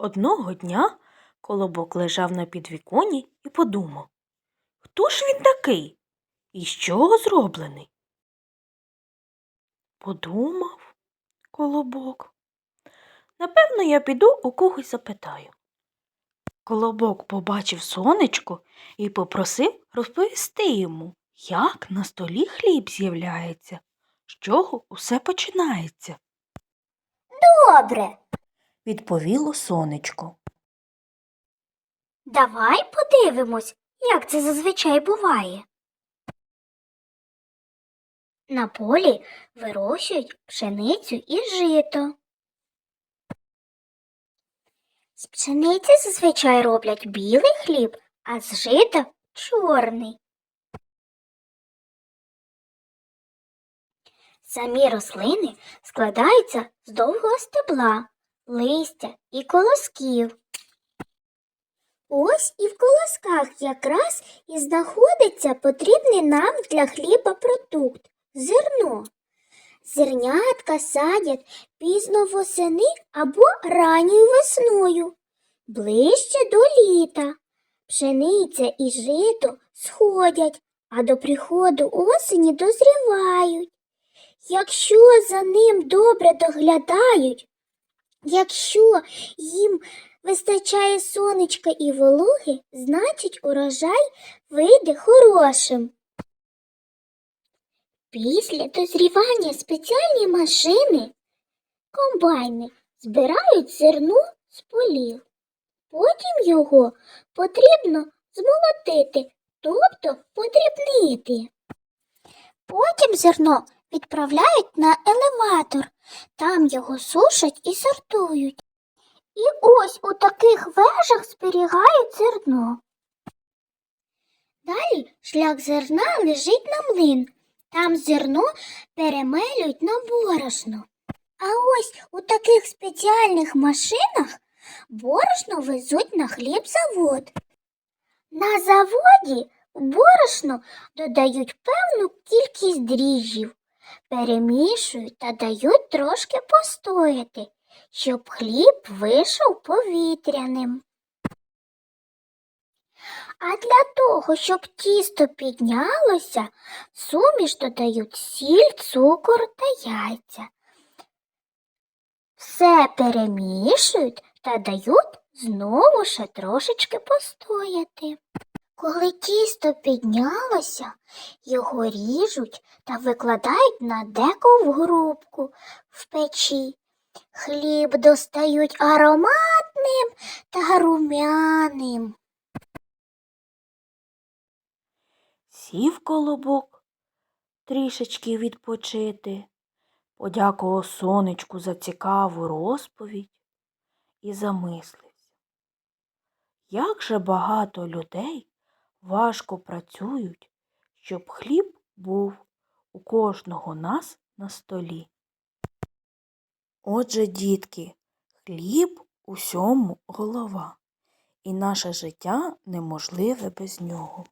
Одного дня колобок лежав на підвіконні і подумав, хто ж він такий і з чого зроблений? Подумав колобок. Напевно, я піду у когось запитаю. Колобок побачив сонечко і попросив розповісти йому, як на столі хліб з'являється, з чого усе починається, Добре, відповіло сонечко. давай подивимось, як це зазвичай буває. На полі вирощують пшеницю і жито. З пшениці зазвичай роблять білий хліб, а з жита чорний. Самі рослини складаються з довгого стебла, листя і колосків. Ось і в колосках якраз і знаходиться потрібний нам для хліба продукт зерно. Зернятка садять пізно восени або ранньою весною, ближче до літа. Пшениця і жито сходять, а до приходу осені дозрівають. Якщо за ним добре доглядають, якщо їм вистачає сонечка і вологи, значить урожай вийде хорошим. Після дозрівання спеціальні машини, комбайни, збирають зерно з полів. Потім його потрібно змолотити, тобто подрібнити. Потім зерно відправляють на елеватор, там його сушать і сортують. І ось у таких вежах зберігають зерно. Далі шлях зерна лежить на млин. Там зерно перемелюють на борошно. А ось у таких спеціальних машинах борошно везуть на хлібзавод. На заводі борошно додають певну кількість дріжджів, перемішують та дають трошки постояти, щоб хліб вийшов повітряним. А для того, щоб тісто піднялося, суміш додають сіль, цукор та яйця. Все перемішують та дають знову ще трошечки постояти. Коли тісто піднялося, його ріжуть та викладають на декову грубку в печі. Хліб достають ароматним та румяним. Сів колобок трішечки відпочити, подякував сонечку за цікаву розповідь і замислився. Як же багато людей важко працюють, щоб хліб був у кожного нас на столі. Отже, дітки, хліб усьому голова, і наше життя неможливе без нього.